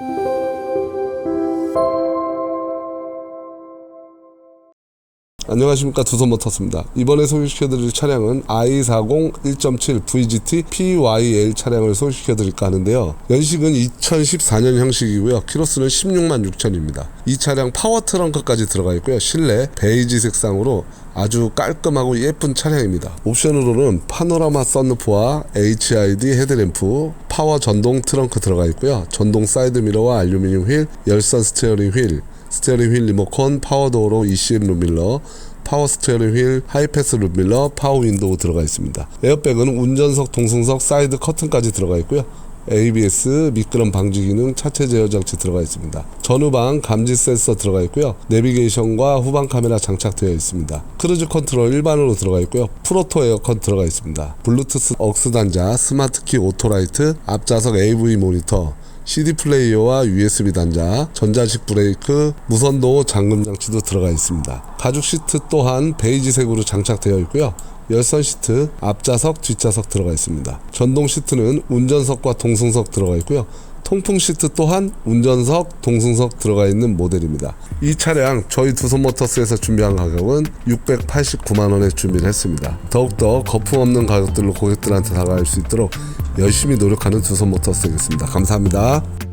Música 안녕하십니까 두손모터스입니다. 이번에 소개시켜드릴 차량은 i40 1.7 VGT PYL 차량을 소개시켜드릴까 하는데요. 연식은 2014년 형식이고요. 키로수는 16만 6천입니다. 이 차량 파워 트렁크까지 들어가 있고요. 실내 베이지 색상으로 아주 깔끔하고 예쁜 차량입니다. 옵션으로는 파노라마 썬루프와 HID 헤드램프, 파워 전동 트렁크 들어가 있고요. 전동 사이드 미러와 알루미늄 휠, 열선 스티어링 휠, 스티어링 휠 리모컨, 파워 도어로 ECM 룸밀러, 파워 스티어링 휠, 하이패스 룸밀러, 파워 윈도우 들어가 있습니다. 에어백은 운전석, 동승석, 사이드 커튼까지 들어가 있고요. ABS, 미끄럼 방지 기능, 차체 제어 장치 들어가 있습니다. 전후방 감지 센서 들어가 있고요. 내비게이션과 후방 카메라 장착되어 있습니다. 크루즈 컨트롤 일반으로 들어가 있고요. 프로토 에어컨 들어가 있습니다. 블루투스 억스 단자, 스마트키 오토라이트, 앞좌석 AV 모니터, CD 플레이어와 USB 단자, 전자식 브레이크, 무선도어 잠금 장치도 들어가 있습니다. 가죽 시트 또한 베이지색으로 장착되어 있고요. 열선 시트, 앞좌석, 뒷좌석 들어가 있습니다. 전동 시트는 운전석과 동승석 들어가 있고요. 통풍 시트 또한 운전석, 동승석 들어가 있는 모델입니다. 이 차량 저희 두손모터스에서 준비한 가격은 689만 원에 준비를 했습니다. 더욱더 거품 없는 가격들로 고객들한테 다가갈 수 있도록 열심히 노력하는 두손모터스겠습니다. 감사합니다.